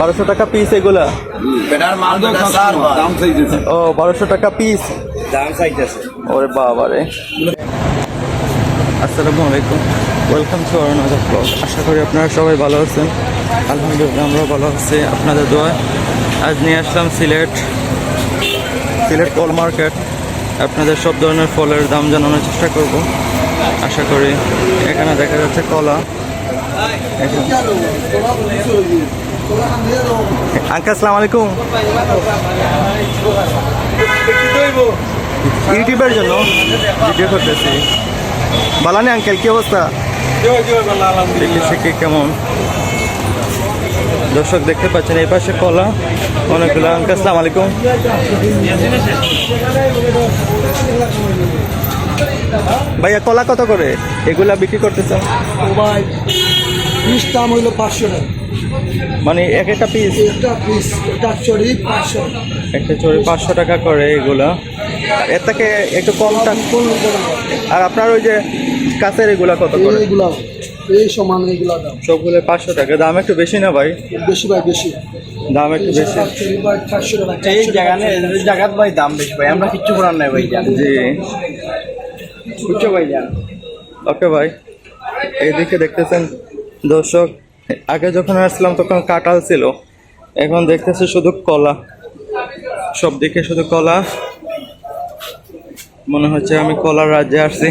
বারোশো টাকা পিস এগুলা। ও বারোশো টাকা পিস ওরে বাবা রে আসসালামু আলাইকুম। ওয়েলকাম টু অরুণাচল ব্লগ আশা করি আপনারা সবাই ভালো আছেন। আলহামদুলিল্লাহ আমরাও ভালো আছি। আপনাদের দোয়া। আজ নিয়ে আসলাম সিলেট সিলেট কল মার্কেট। আপনাদের সব ধরনের ফলের দাম জানানোর চেষ্টা করব। আশা করি এখানে দেখা যাচ্ছে কলা। আঙ্কা আসসালামু আলাইকুম। ইউটিউবের জন্য ভিডিও করতেছি। বালানি আঙ্কেল, কি অবস্থা? দেখতেছি কেমন। দর্শক দেখতে পাচ্ছেন, এই পাশে কলা, অনেকগুলো। আঙ্কেল, আসসালাম আলাইকুম। ভাইয়া, কলা কত করে? এগুলা বিক্রি করতেছেন? মোবাইল পিস দাম হইল পাঁচশো টাকা। মানে এক একটা পিস একটা পিস একটা চড়ি পাঁচশো। একটা চড়ি পাঁচশো টাকা করে এগুলা। এর থেকে একটু কম টাকা। আর আপনার ওই যে কাছের এগুলা কত করে? এইগুলা এই সমান এইগুলা দাম। সবগুলো পাঁচশো টাকা। দাম একটু বেশি না ভাই? বেশি ভাই বেশি। দাম একটু বেশি। টাকা। এই জায়গা জায়গাত ভাই দাম বেশি ভাই। আমরা কিচ্ছু করার নাই ভাই জান জি। বুঝছ ভাই জান? ওকে ভাই। এইদিকে দেখতেছেন দর্শক। আগে যখন আসলাম তখন কাঁঠাল ছিল। এখন দেখতেছি শুধু কলা। সব দিকে শুধু কলা। মনে হচ্ছে আমি কলার রাজ্যে আসছি।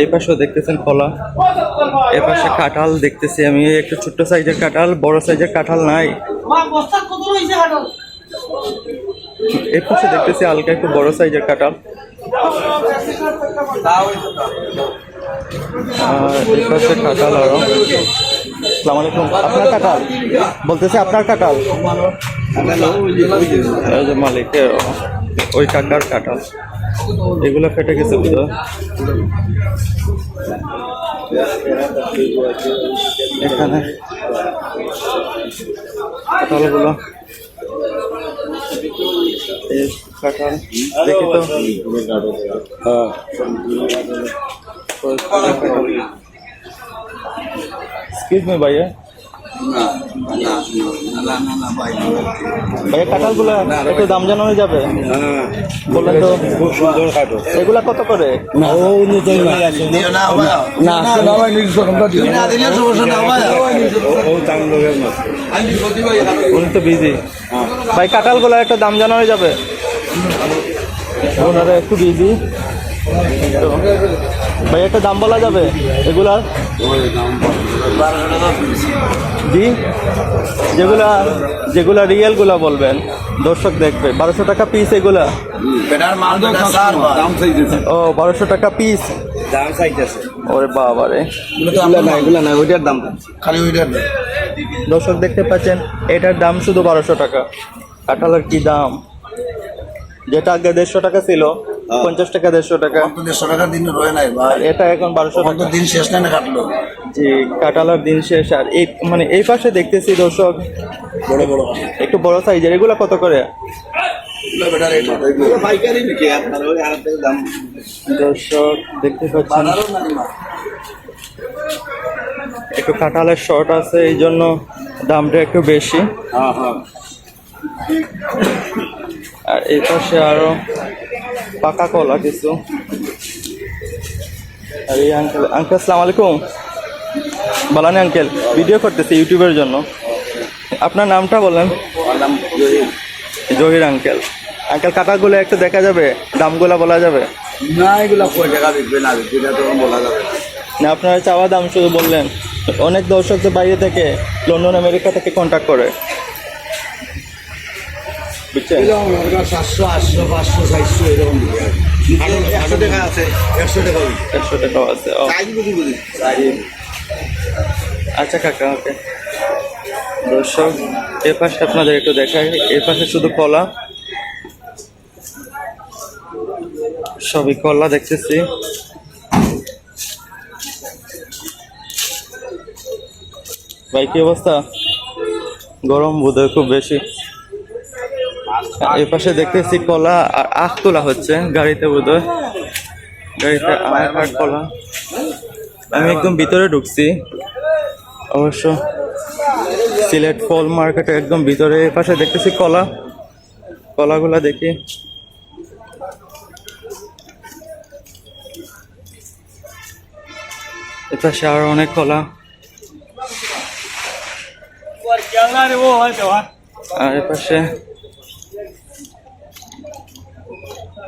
এই পাশেও দেখতেছেন কলা। এ পাশে কাঁঠাল দেখতেছি আমি। একটু ছোট্ট সাইজের কাঁঠাল বড় সাইজের কাঁঠাল নাই। এর পাশে দেখতেছি হালকা একটু বড় সাইজের কাঁঠাল। এই পাশে কাঁঠাল আরও সালাম আলাইকুম। আপনার কাঁঠাল বলতেছে আপনার কাঁঠাল এই যে মালিকের, ওই কাকার কাঁঠাল এগুলো ফেটে গেছে বুঝো এখানে। কাঁঠালগুলো কাঁঠাল। দেখি তো। এক্সকিউজ মি ভাইয়া ভাইয়া কাঁঠালগুলো একটু দাম জানানো যাবে বললেন তো খুব সুন্দর কাটো এগুলা কত করে না ও নিতেই না দিও না ভাই না না ভাই নিজস্ব তোমরা দিও না দিলে সমস্যা না ভাই ও দাম লোকের না উনি তো বিজি ভাই কাঁঠালগুলো একটা দাম জানানো যাবে ওনারা একটু বিজি ভাই একটা দাম বলা যাবে? এগুলার জি? যেগুলা যেগুলা রিয়েলগুলা বলবেন দর্শক দেখবে। বারোশো টাকা পিস এগুলা। ও বারোশো টাকা পিস দাম চাইতেছে। ওরে বাবা রে। না এগুলা না ওইটার দাম খালি ওইটার দর্শক দেখতে পাচ্ছেন এটার দাম শুধু বারোশো টাকা। কাঁঠালের কি দাম? যেটা আগে দেড়শো টাকা ছিল পঞ্চাশ টাকা দেড়শো টাকা। দেড়শো টাকার দিন রয়ে নাই ভাই। এটা এখন বারোশো টাকা। দিন শেষ না কাটলো। জি কাঁঠালের দিন শেষ। আর এই মানে এই পাশে দেখতেছি দর্শক বড় বড় একটু বড় সাইজের এগুলো কত করে? দর্শক দেখতে পাচ্ছেন। একটু কাঁঠালের শর্ট আছে এই জন্য দামটা একটু বেশি। হ্যাঁ হ্যাঁ। আর এই পাশে আরও পাকা কলা কিছু। আর এই আঙ্কেল আঙ্কেল আসসালামু আলাইকুম। বলানি আঙ্কেল ভিডিও করতেছি ইউটিউবের জন্য। আপনার নামটা বলেন। নাম জহির। জহির আঙ্কেল আঙ্কেল কাটাগুলো একটু দেখা যাবে? দামগুলো বলা যাবে? না এগুলা কয় টাকা বিকবে না বিকবে তখন বলা যাবে না। আপনারা চাওয়া দাম শুধু বললেন। অনেক দর্শক তো বাইরে থেকে লন্ডন আমেরিকা থেকে কন্ট্যাক্ট করে। বুঝছেন? সাতশো আটশো পাঁচশো চারশো এরকম। দিবে একশো টাকা আছে। একশো টাকা একশো টাকাও আছে আচ্ছা কাকা ওকে। দর্শক এ পাশে আপনাদের একটু দেখাই। এ পাশে শুধু কলা। সবই কলা দেখতেছি। ভাই কি অবস্থা? গরম বোধহয় খুব বেশি। এই পাশে দেখতেছি কলা আর আখ তোলা হচ্ছে, গাড়িতে বোধহয়। গাড়িতে আখ আর কলা। আমি একদম ভিতরে ঢুকছি। অবশ্য সিলেট ফল মার্কেটে একদম ভিতরে, এই পাশে দেখতেছি কলা। কলাগুলা দেখি। এ পাশে আরও অনেক কলা। আর এ পাশে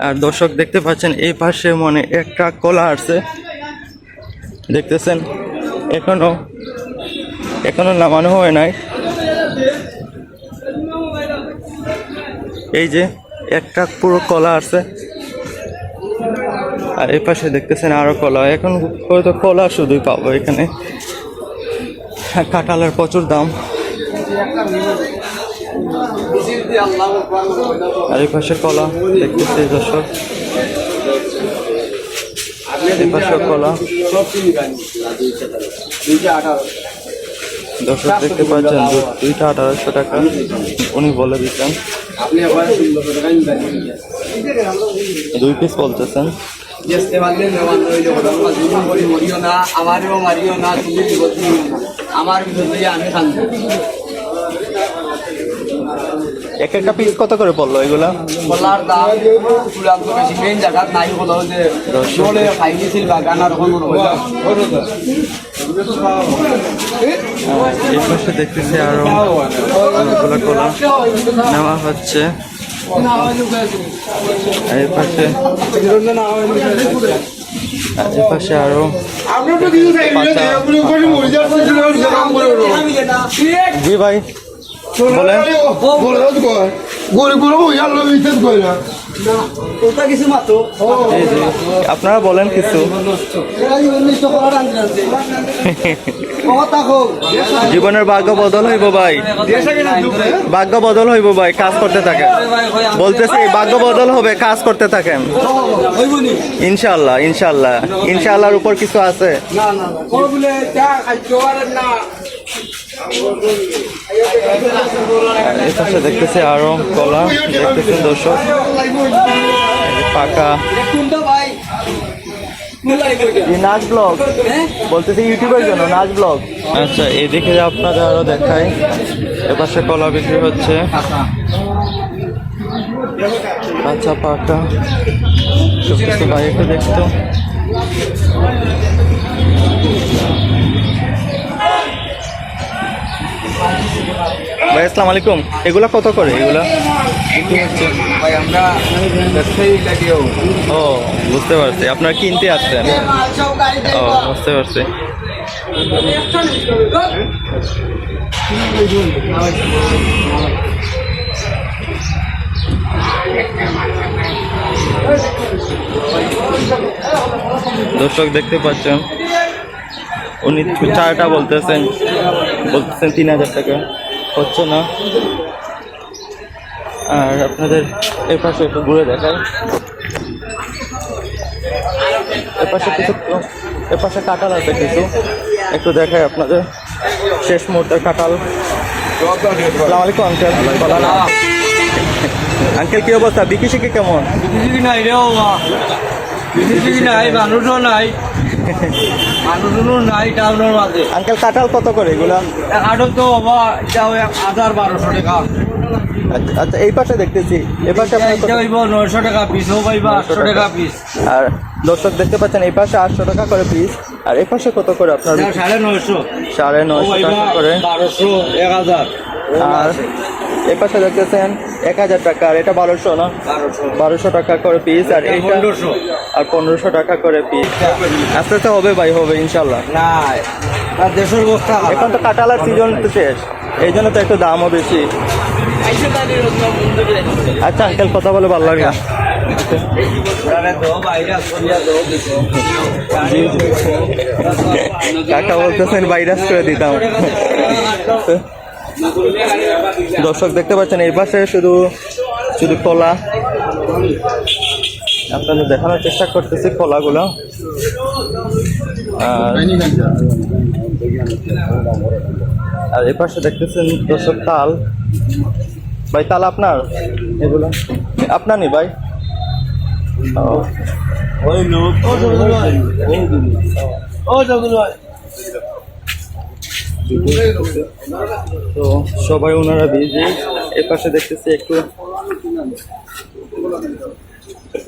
আর দর্শক দেখতে পাচ্ছেন, এই পাশে মানে একটা কলা আছে দেখতেছেন, এখনও এখনও নামানো হয় নাই। এই যে একটা পুরো কলা আছে আর এই পাশে দেখতেছেন আরও কলা। এখন হয়তো কলা শুধুই পাবো এখানে। কাঁঠালের প্রচুর দাম। আর এই পাশে কলা দেখতেছি দর্শক। এই কলা। দর্শক দেখতে পাচ্ছেন দুইটা আঠারোশো টাকা উনি বলে দিচ্ছেন। দুই পিস বলতেছেন। আমারও মারিও না আমার দিয়ে আমি শান্তি। এক একটা পিস কত করে পড়ল এগুলা? কলার দাম চূড়ান্ত বেশি। মেইন জায়গাত নাই হলো যে চলে খাইনি ছিল বাগান আর কোনো এই পাশে দেখতেছি আরও অনেকগুলো কলা নেওয়া হচ্ছে। এই পাশে এই পাশে আরও জি ভাই। বলেন। আপনারা বলেন কিছু। জীবনের ভাগ্য বদল হইব ভাই। ভাগ্য বদল হইব ভাই কাজ করতে থাকেন। বলতেছি ভাগ্য বদল হবে কাজ করতে থাকেন। ইনশাল্লাহ ইনশাল্লাহ ইনশাল্লাহর উপর কিছু আছে? এই পাশে দেখতেছি আরও কলা দেখতেছেন দর্শক। পাকা। নাচ ব্লগ। বলতেছি ইউটিউবের জন্য, নাচ ব্লগ। আচ্ছা এদিকে আপনাদের আরও দেখাই। এপাশে কলা বিক্রি হচ্ছে। আচ্ছা পাকা। ভাই একটু দেখতো। ভাই আসসালামু আলাইকুম। এগুলা কত করে? এগুলা? ভাই আমরা ও বুঝতে পারছি। আপনারা কিনতে আসছেন? ও বুঝতে পারছি। দর্শক দেখতে পাচ্ছেন উনি চারটা বলতেছেন বলতেছেন তিন হাজার টাকা। হচ্ছে না। আর আপনাদের এর পাশে একটু ঘুরে দেখাই। এর পাশে কিছু এর পাশে কাঁঠাল আছে কিছু। একটু দেখাই আপনাদের। শেষ মুহূর্তের কাঁঠাল। আলাইকুম আঙ্কেল আঙ্কেল কি অবস্থা? বিকি শিখি কেমন? বিদেশি নাই রে বাবা। বিদেশি নাই মানুষও নাই। আঙ্কেল কাঁঠাল কত করে এগুলা? এখন তো হাজার বারোশো টাকা। আচ্ছা আচ্ছা এই পাশে দেখতেছি। এই পাশে নয়শো টাকা পিসও পাইবা আটশো টাকা। পিস আর দর্শক দেখতে পাচ্ছেন এই পাশে আটশো টাকা করে পিস আর এই পাশে কত করে আপনার? সাড়ে নয়শো। সাড়ে নয়শো টাকা করে। বারোশো এক হাজার। আর এই পাশে দেখতেছেন এক হাজার টাকা আর এটা বারোশো না? বারোশো। টাকা করে পিস আর এটা এইটা 1500 আর পনেরোশো টাকা করে পিস আস্তে আস্তে হবে ভাই হবে ইনশাল্লাহ। না দেশের বস্তা এখন তো কাঁঠালার সিজন তো শেষ। এই জন্য তো একটু দামও বেশি। আচ্ছা আঙ্কেল কথা বলে ভালো লাগে। কাকা বলতেছেন ভাইরাস করে দিতাম। দর্শক দেখতে পাচ্ছেন এই পাশে শুধু শুধু কলা। আপনাদের দেখানোর চেষ্টা করতেছি কলাগুলো। আর এই পাশে দেখতেছেন দর্শক তাল। ভাই তাল আপনার? এগুলো? আপনার নি ভাই। ও, তো সবাই ওনারা বিজি এ পাশে দেখতেছি একটু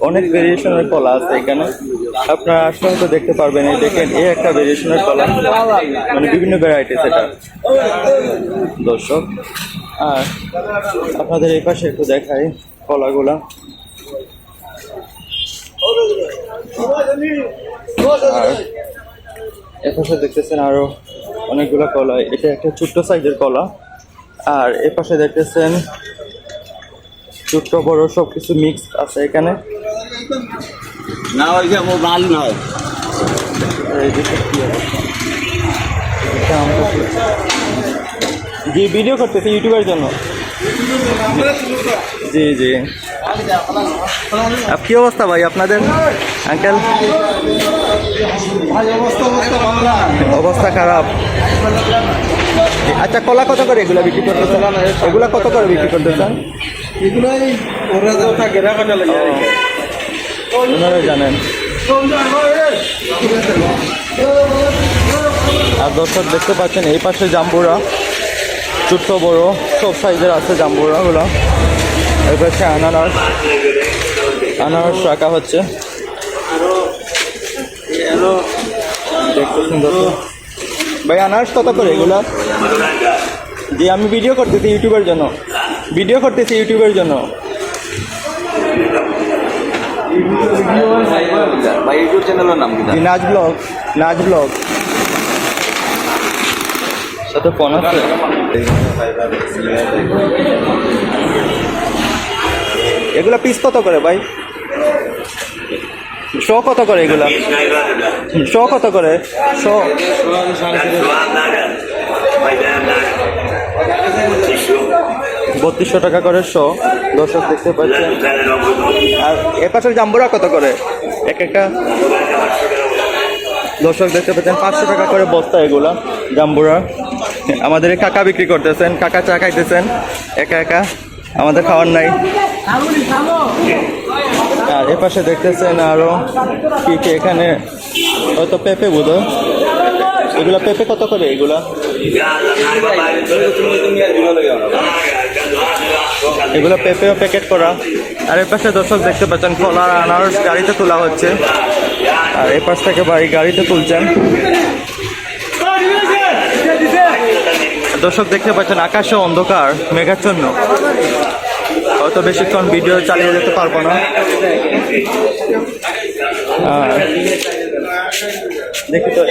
অনেক ভেরিয়েশনের কলা আছে এখানে। আপনারা আসলে হয়তো দেখতে পারবেন, এই দেখেন, এই একটা ভেরিয়েশনের কলা। মানে বিভিন্ন ভ্যারাইটিস এটা। দর্শক, আর আপনাদের এই পাশে একটু দেখাই কলাগুলা। আর এপাশে দেখতেছেন আরও অনেকগুলো কলা। এটা একটা ছোট্ট সাইজের কলা। আর এপাশে দেখতেছেন ছোট্ট বড় সব কিছু মিক্স আছে এখানে। না ওই যে নয় জি ভিডিও করতেছি ইউটিউবের জন্য। জি জি। কি অবস্থা ভাই আপনাদের আঙ্কেল অবস্থা খারাপ। আচ্ছা কলা কত করে এগুলা বিক্রি করতেছেন? এগুলা কত করে বিক্রি করতেছেন? ও, ওনারা জানেন। আর দর্শক দেখতে পাচ্ছেন এই পাশে জাম্বুরা ছোট্ট বড় সব সাইজের আছে জাম্বুরাগুলো। এই পাশে আনারস আনারস রাখা হচ্ছে। দেখতে সুন্দর ভাই আনারস কত করে এগুলা? জি আমি ভিডিও করতেছি ইউটিউবের জন্য। ভিডিও করতেছি ইউটিউবের জন্য। ইউটিউব চ্যানেলের নাম কি? নাচ ব্লগ নাচ ব্লগ। সাথে ফোন আছে? এগুলা পিস কত করে ভাই? শো কত করে এগুলা? শো কত করে? শো। বত্রিশশো টাকা করে শো। দর্শক দেখতে পাচ্ছেন। আর এপাশের জাম্বুরা কত করে? এক একটা। দর্শক দেখতে পাচ্ছেন, পাঁচশো টাকা করে বস্তা এগুলা, জাম্বুরা। আমাদের কাকা বিক্রি করতেছেন, কাকা চা খাইতেছেন, একা একা। আমাদের খাওয়ার নাই। আর এ পাশে দেখতেছেন আরও কি কি এখানে, হয়তো পেঁপে বোধ এগুলা পেঁপে কত করে এগুলা? এগুলো পেঁপেও প্যাকেট করা। আর এর পাশে দর্শক দেখতে পাচ্ছেন, কলা আর আনারস গাড়িতে তোলা হচ্ছে। আর এই পাশ থেকে বাড়ি গাড়িতে তুলছেন। দর্শক দেখতে পাচ্ছেন আকাশে অন্ধকার, মেঘাচ্ছন্ন। হয়তো বেশিক্ষণ ভিডিও চালিয়ে যেতে পারব না। আর দেখি তো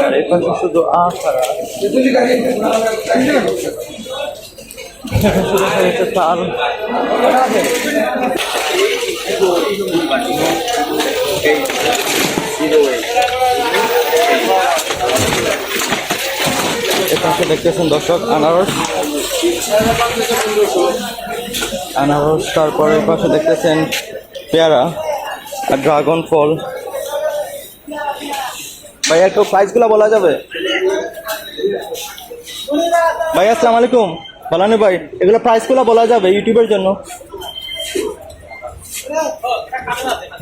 আর শুধু আখ আর শুধু হয়েছে এখানে দেখতেছেন দর্শক আনারস। আনারস তারপরে পাশে দেখতেছেন পেয়ারা আর ড্রাগন ফল। ভাইয়া একটু প্রাইসগুলো বলা যাবে? ভাই আসসালামু আলাইকুম। বলানি ভাই? এগুলো প্রাইসগুলো বলা যাবে ইউটিউবের জন্য।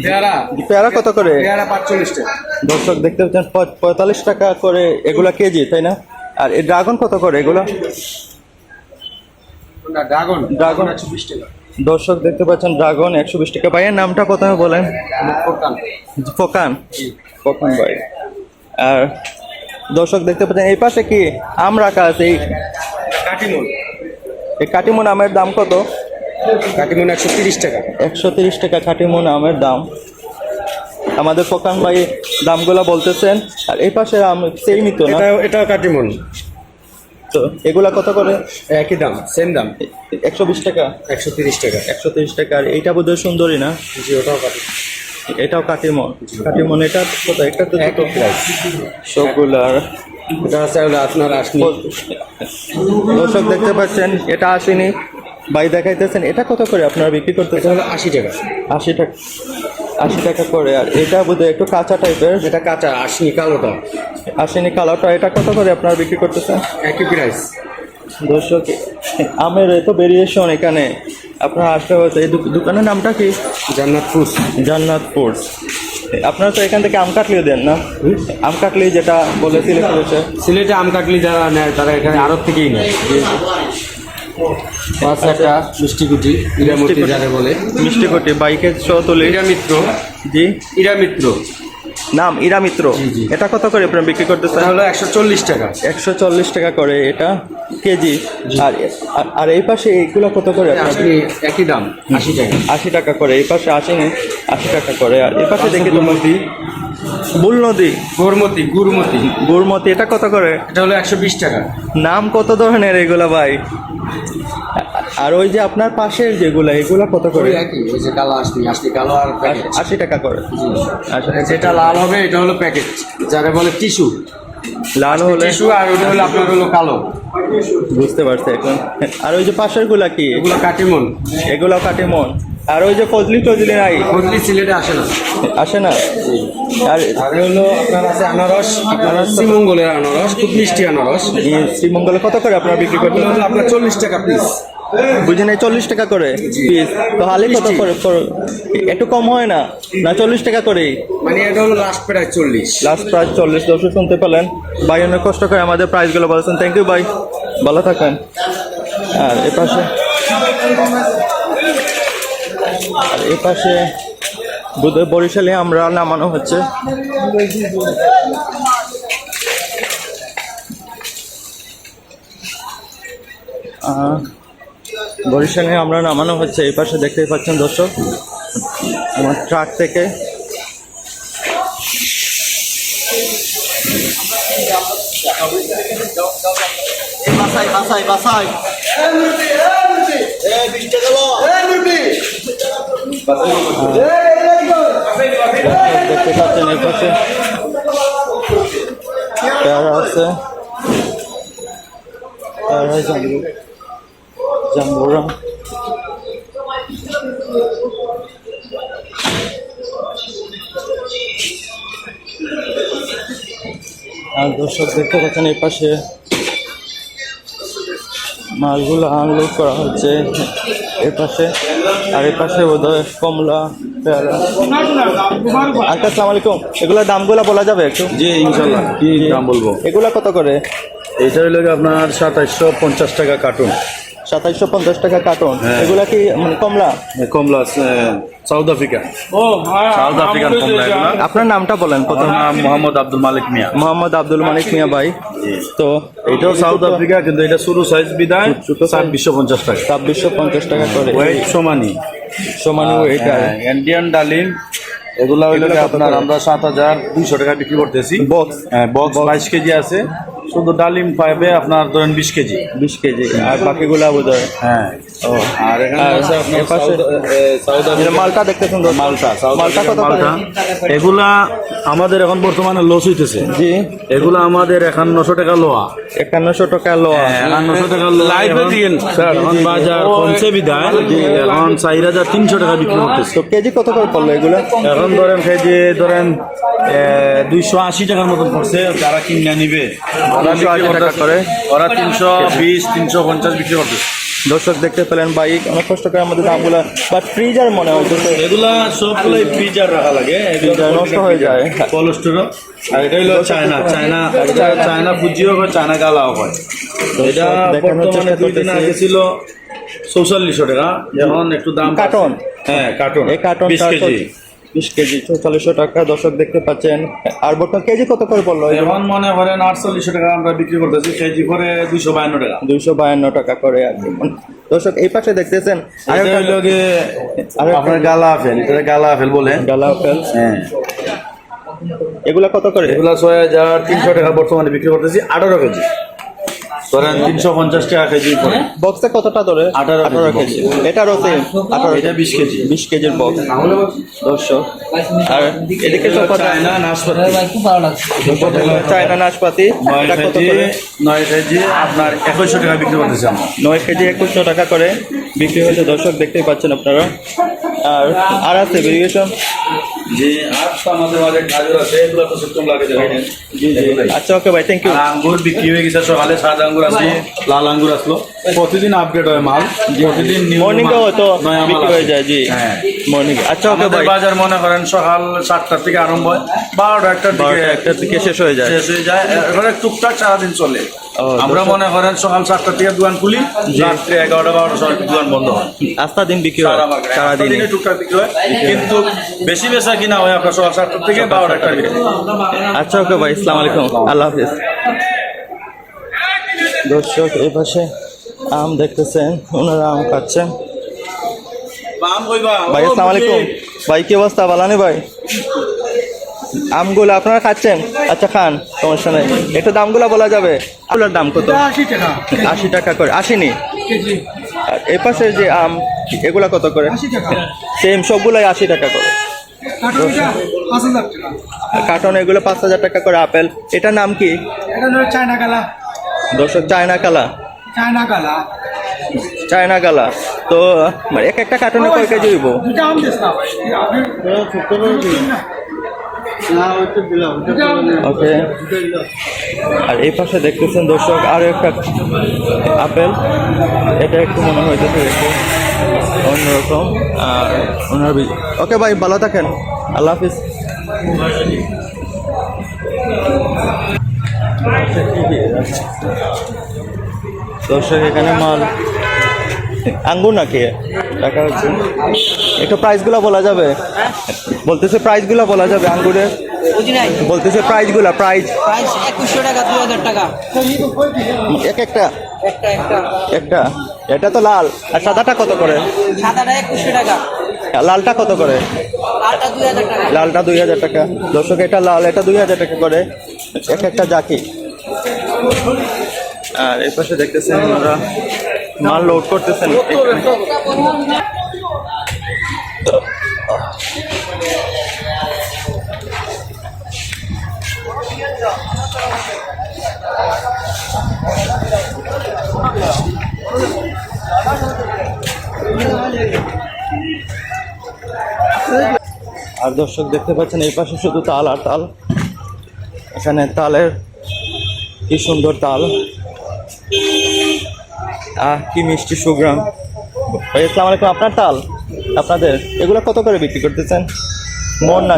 পেয়ারা। পেয়ারা কত করে? দর্শক দেখতে পাচ্ছেন পঁয়তাল্লিশ টাকা করে এগুলা কেজি তাই না? আর এই ড্রাগন কত করে এগুলো? ড্রাগন ড্রাগন একশো বিশ টাকা। দর্শক দেখতে পাচ্ছেন ড্রাগন একশো বিশ টাকা। ভাইয়ের নামটা প্রথমে বলেন? ফোকান। ফোকান ভাই। আর দর্শক দেখতে পাচ্ছেন এই পাশে কি আম রাখা আছে? এই কাটিমন। এই কাটিমন আমের দাম কত? কাটিমন একশো তিরিশ টাকা। একশো তিরিশ টাকা কাটিমন আমের দাম। আমাদের ফোকান ভাই দামগুলা বলতেছেন আর এই পাশে আম সেমই তো না? এটা এটাও কাটিমন। তো এগুলা কত করে? একই দাম সেম দাম। একশো বিশ টাকা? একশো তিরিশ টাকা। একশো তিরিশ টাকা আর এইটা বোধহয় সুন্দরী না? জি ওটাও কাটিমন। এটাও কাটিমন। কাটিমন এটা কত এটা তো ছোট। প্রাইস সবগুলার। এটা আছে আপনার আসনি দর্শক দেখতে পাচ্ছেন এটা আসেনি ভাই দেখাইতেছেন এটা কত করে আপনারা বিক্রি এটা করতেছেন আশি টাকা। আশি টাকা। আশি টাকা করে আর এটা বোধহয় একটু কাঁচা টাইপের এটা কাঁচা আসনি কালোটা। আসেনি কালারটা এটা কত করে আপনারা বিক্রি করতেছেন? একই প্রাইস দর্শক আমের এত ভেরিয়েশন এখানে। আপনারা আসতে হয়তো এই দোকানের নামটা কি? জান্নাত ফুস জান্নাত ফুডস আপনারা তো এখান থেকে আম কাটলিও দেন না? আম কাটলি যেটা বলে করেছে সিলেটে আম কাটলি যারা নেয় তারা এখানে আড়ত থেকেই নেয়। পাঁচ একটা মিষ্টি কুটি ইরামতি যারা বলে। মিষ্টি কোটি বাইকের সহ তুলি ইরা মিত্র। জি। ইরা মিত্র। নাম ইরা মিত্র। এটা কত করে আপনারা বিক্রি করতেছেন হলো একশো চল্লিশ টাকা। একশো চল্লিশ টাকা করে এটা কেজি। আর আর- এই পাশে এইগুলো কত করে আপনি একই দাম আশি টাকা। আশি টাকা করে। এই পাশে আশি আশি টাকা করে। আর এই পাশে দেখি তো গুড়মতি বুল নদী গুড়মতি গুড়মতি গুড়মতি এটা কত করে? এটা হলো একশো বিশ টাকা। নাম কত ধরনের এগুলা ভাই? আর ওই যে আপনার পাশের যেগুলা এগুলা কত করে? ওই একই ওই যে কালো আসনি আসনি কালো আর আশি টাকা করে। আশি যেটা লাল হবে এটা হলো প্যাকেট যারা বলে টিস্যু। লাল হলে টিস্যু আর ওটা হলো আপনার হলো কালো। বুঝতে পারছি এখন। আর ওই যে পাশেরগুলা কি? এগুলো কাটিমন। এগুলো কাটে মন আর ওই যে ফজলি টজলি নাই? বদলি সিলেটে আসে না। আসে না? আর আর হলো আপনার আছে আনারস আপনার শ্রীমঙ্গলের আনারস খুব মিষ্টি আনারস। শ্রীমঙ্গলে কত করে আপনারা বিক্রি করবেন আপনার চল্লিশ টাকা পিস বুঝে নাই চল্লিশ টাকা করে পিস তো হালি কত করে করে- একটু কম হয় না? না চল্লিশ টাকা করেই? মানে এটা হলো লাস্ট প্রায় চল্লিশ। লাস্ট প্রাইস চল্লিশ দশে শুনতে পেলেন। ভাই অনেক কষ্ট করে আমাদের প্রাইসগুলো বলেছেন। থ্যাংক ইউ ভাই। ভালো থাকেন আর এ পাশে আর এ পাশে বুধ- বরিশালে আমরা নামানো হচ্ছে আহ, বরিশালে আমরা নামানো হচ্ছে এই পাশে দেখতেই পাচ্ছেন দর্শক আমার ট্রাক থেকে বাসাই বাসাই বাসাই বিশটা গেল দেখতে পাচ্ছেন এই পাশে আছে পেয়ারা জাম্বু আর দর্শক দেখতে পাচ্ছেন এই পাশে মালগুলো আনলোড করা হচ্ছে। এর পাশে আর এর পাশে বোধহয় কমলা পেয়ারা। আঙ্কা আসসালামু আলাইকুম। এগুলোর দামগুলো বলা যাবে একটু? জি ইনশাল্লাহ। কি দাম বলব। এগুলা কত করে? এটা হইল আপনার সাতাইশশো পঞ্চাশ টাকা কার্টুন। সাতাইশশো পঞ্চাশ টাকা কার্টন। হ্যাঁ। এগুলা কি মানে কমলা? কমলা সাউথ আফ্রিকা সাউথ আফ্রিকান কমলা আপনার নামটা বলেন প্রথম। নাম মোহাম্মদ আব্দুল মালিক মিয়া। মোহাম্মদ আব্দুল মালিক মিয়া ভাই। তো এটাও সাউথ আফ্রিকা কিন্তু এটা শুরু সাইজ বিদায়। ছাব্বিশশো পঞ্চাশ টাকা। ছাব্বিশশো পঞ্চাশ টাকা করে। ওয়েট সমানই সমানু এটা ইন্ডিয়ান ডালিম। এগুলা হইল আপনার আমরা সাত হাজার দুইশো টাকা বিক্রি করতেছি। বক্স হ্যাঁ বক্স বাইশ কেজি আছে। শুধু ডালিম পাইবে আপনার ধরেন বিশ কেজি। বিশ কেজি আর বাকিগুলা বোধ হয়। হ্যাঁ। ও আর এখানে মালটা দেখতে সুন্দর। মালটা মালটা কত মালটা এগুলা আমাদের এখন বর্তমানে লস হইতেছে। জি। এগুলো আমাদের একান্নশো টাকা লোয়া। একান্নশো টাকা লো একান্নশো টাকা লোয়া। এখন- এখন বাজার কমছে বিদায়। এখন চার হাজার তিনশো টাকা বিক্রি করতেছে। তো কেজি কত করে পড়ল এগুলো? এখন ধরেন কেজি ধরেন দুইশো আশি টাকার মতন পড়ছে। যারা কিনে নিবে ওরা বিক্রি করতেছে। ওরা তিনশো বিশ তিনশো পঞ্চাশ বিক্রি করতেছে। দর্শক দেখতে পেলেন বাইক অনেক কষ্ট করে আমাদের দামগুলো বাট ফ্রিজার মনে হয় এগুলা সবগুলাই ফ্রিজার রাখা লাগে। নষ্ট হয়ে যায়। কোলেস্টেরল আর এটা হলো চায়না চায়না চায়না ফুজিও হয় চায়না গালাও হয়। এটা বর্তমানে দুই দিন আগে ছিল চৌচল্লিশশো টাকা এখন একটু দাম কার্টন? হ্যাঁ কার্টন এই কার্টন বিশ কেজি। বিশ কেজি চৌচল্লিশশো টাকা। দর্শক দেখতে পাচ্ছেন আর বর্তমান কেজি কত করে পড়ল? এখন মনে করেন আটচল্লিশশো টাকা আমরা বিক্রি করতেছি কেজি করে দুইশো বায়ান্ন টাকা। দুইশো বায়ান্ন টাকা করে আর কি। দর্শক এই পাশে দেখতেছেন আপনার গালা আপেল এটা গালা আপেল বলে। গালা আপেল হ্যাঁ। এগুলা কত করে? এগুলা ছয় হাজার তিনশো টাকা বর্তমানে বিক্রি করতেছি আঠারো কেজি। ধরেন তিনশো পঞ্চাশ টাকা কেজি করে। বক্সে কতটা ধরে? আঠারো আঠারো কেজি কেজি। এটারও সেম আঠারো এটা বিশ কেজি। বিশ কেজির বক্স আর এদিকে সব চায়না নাশপাতি। চায়না নাশপাতি। নয় এটা কত কেজি করে? নয় কেজি আপনার একুশশো টাকা বিক্রি করতেছি নয় কেজি একুশশো টাকা করে বিক্রি হয়েছে। দর্শক দেখতেই পাচ্ছেন আপনারা। আর আর আছে ভেরিয়েশন যে আর তো আমাদের মাঝে গাজর আছে এগুলো তো সত্যম লাগে যাবে জি জি আচ্ছা ওকে ভাই থ্যাংক ইউ আঙ্গুর বিক্রি হয়ে গেছে সকালে সাদা আঙ্গুর আসলো লাল আঙ্গুর আসলো। প্রতিদিন আপডেট হয় মাল প্রতিদিন new মর্নিং মাল, হয়তো বিক্রি হয়ে যায় জি। হ্যাঁ। মর্নিং আচ্ছা ওকে ভাই বাজার মনে করেন সকাল সাতটার থেকে আরম্ভ হয় বারোটা একটার দিকে একটার দিকে শেষ হয়ে যায়। শেষ হয়ে যায় এবারে টুকটাক সারাদিন চলে। আমরা মনে করেন সকাল সাতটার থেকে দোকান খুলি রাত্রে এগারোটা বারোটা সময় দোকান বন্ধ হয়। আস্তা দিন বিক্রি হয়। সারাদিনে টুকটাক বিক্রি হয়। কিন্তু বেশি বেচা কিনা হয় আপনার সকাল সাতটার থেকে বারোটা আচ্ছা ওকে ভাই আসসালামু আলাইকুম। আল্লাহ হাফিজ। দর্শক এই পাশে আম দেখতেছেন ওনারা আম খাচ্ছেন। ভাই আসসালামু আলাইকুম। ভাই কি অবস্থা? বালানি ভাই? আমগুলো আপনারা খাচ্ছেন? আচ্ছা খান সমস্যা নেই। একটু দামগুলো বলা যাবে। আমগুলোর দাম কত? আশি টাকা। আশি টাকা করে। কেজি। আর এই পাশে যে আম এগুলা কত করে? সেম সবগুলাই আশি টাকা করে। কার্টন এগুলো পাঁচ হাজার টাকা করে আপেল। এটার নাম কি? এটা চায়না গালা দর্শক চায়না কালা। চায়না গালা চায়না গালা তো মানে এক একটা কার্টনে কয় কেজি হইব? ওকে। আর এই পাশে দেখতেছেন দর্শক আরও একটা আপেল। এটা একটু মনে হইতেছে একটু অন্যরকম। আর ওনার ওকে ভাই ভালো থাকেন। আল্লাহ হাফিজ। দর্শক এখানে মাল আঙ্গুর নাকি? দেখা হচ্ছে। একটু প্রাইসগুলো বলা যাবে? বলতেছে প্রাইসগুলো বলা যাবে আঙ্গুরের নাই। বলতেছে প্রাইসগুলো প্রাইস প্রাইস একুশশো টাকা দু হাজার টাকা। এক একটা? একটা এটা তো লাল। আর সাদাটা কত করে? সাদাটা একুশশো টাকা। লালটা কত করে? লালটা দুই হাজার টাকা। দর্শক এটা লাল এটা দুই হাজার টাকা করে। এক একটা জাকি। আর এর পাশে দেখতেছেন ওরা মাল লোড করতেছেন। আর দর্শক দেখতে পাচ্ছেন, এই পাশে শুধু তাল আর তাল। এখানে তালের কি সুন্দর তাল। আহ, কি মিষ্টি সুগ্রাম। আসসালামু আলাইকুম, আপনার তাল? আপনাদের এগুলো কত করে বিক্রি করতেছেন? মন না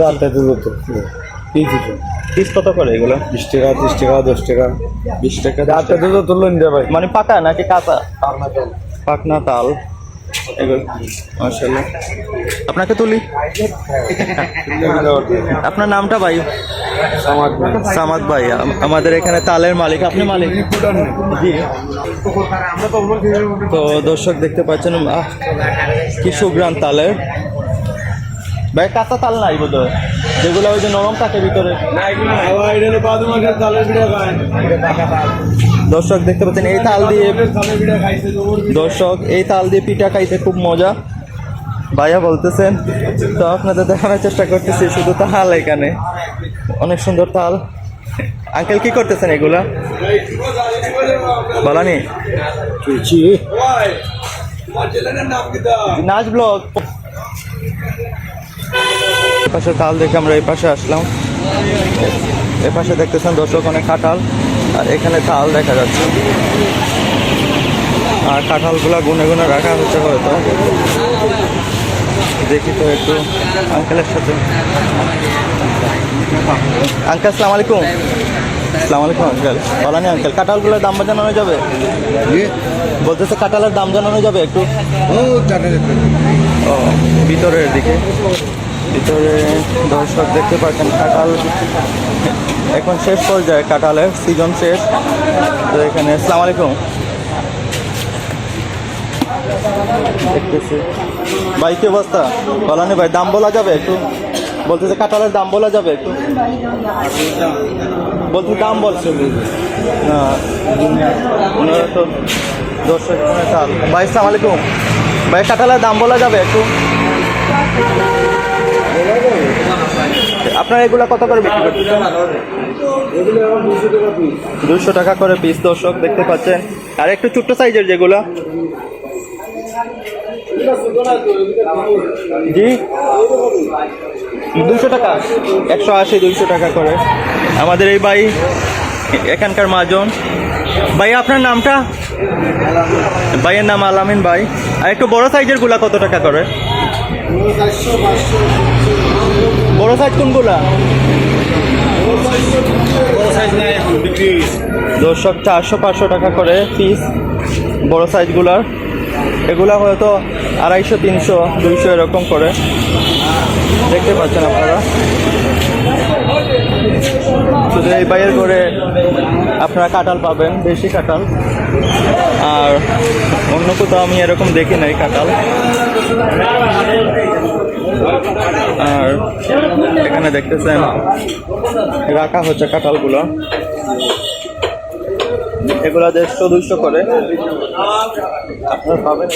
পিস কত করে এগুলো? বিশ টাকা ত্রিশ টাকা দশ টাকা। বিশ টাকা তুললেন ভাই। মানে পাকা নাকি কাঁচা? পাকনা তাল। মাশাল্লাহ আপনাকে তুলি? আপনার নামটা ভাই? সামাদ ভাই। আম- আমাদের এখানে তালের মালিক আপনি মালিক? জি। তো দর্শক দেখতে পাচ্ছেন কি সুগ্রাম তালের। ভাই কাঁচা তাল নাই বোধ যেগুলো ওই যে নরম থাকে ভিতরে। দর্শক দেখতে পাচ্ছেন এই তাল দিয়ে দর্শক এই তাল দিয়ে পিঠা খাইতে খুব মজা। ভাইয়া বলতেছেন তো আপনাদের দেখানোর চেষ্টা করতেছি শুধু তাল এখানে। অনেক সুন্দর তাল। আঙ্কেল কি করতেছেন এগুলা? বলানি? নাচ ব্লগ। এই পাশে তাল দেখে আমরা এই পাশে আসলাম। এই পাশে দেখতেছেন দর্শক অনেক কাঁঠাল আর এখানে তাল দেখা যাচ্ছে। আর কাঁঠালগুলা গুনে গুনে রাখা হচ্ছে হয়তো। দেখি তো একটু আঙ্কেলের সাথে। আঙ্কেল আসসালামু আলাইকুম। আসসালামু আলাইকুম আঙ্কেল। বলানি আঙ্কেল? কাঁঠালগুলোর দাম জানানো যাবে? বলতেছে কাঁঠালের দাম জানানো যাবে একটু। ও ভিতরের দিকে। ভিতরে দর্শক দেখতে পাচ্ছেন কাঁঠাল। এখন শেষ পর্যায়ে কাঁঠালের সিজন শেষ। তো এখানে, আসসালামু আলাইকুম। দেখতেছি। ভাই, কি অবস্থা? বলানি ভাই? দাম বলা যাবে একটু? বলতেছে কাঁঠালের দাম বলা যাবে একটু? বলতে দাম বলছে। ভাই, আসসালামু আলাইকুম। ভাই, কাঁঠালের দাম বলা যাবে একটু? আপনারা এগুলা কত করে বিক্রি করতেছেন? দুশো টাকা করে পিস দর্শক দেখতে পাচ্ছেন। আর একটু ছোট্ট সাইজের যেগুলো। জি? দুশো টাকা। একশো আশি, দুইশো টাকা করে। আমাদের এই ভাই, এখানকার মাজন। ভাই, আপনার নামটা? ভাইয়ের নাম আলামিন ভাই। আর একটু বড় সাইজেরগুলা কত টাকা করে? বড় সাইজ কোনগুলা? দর্শক চারশো পাঁচশো টাকা করে পিস বড় সাইজগুলার এগুলা হয়তো আড়াইশো তিনশো দুইশো এরকম করে। দেখতে পাচ্ছেন আপনারা? শুধু এই বাইয়ের করে আপনারা কাঁঠাল পাবেন বেশি কাঁঠাল। আর অন্য কোথাও আমি এরকম দেখি নাই কাঁঠাল। আর এখানে দেখতেছেন রাখা হচ্ছে কাঁঠালগুলো। এগুলা দেড়শো দুইশো করে আপনারা পাবেন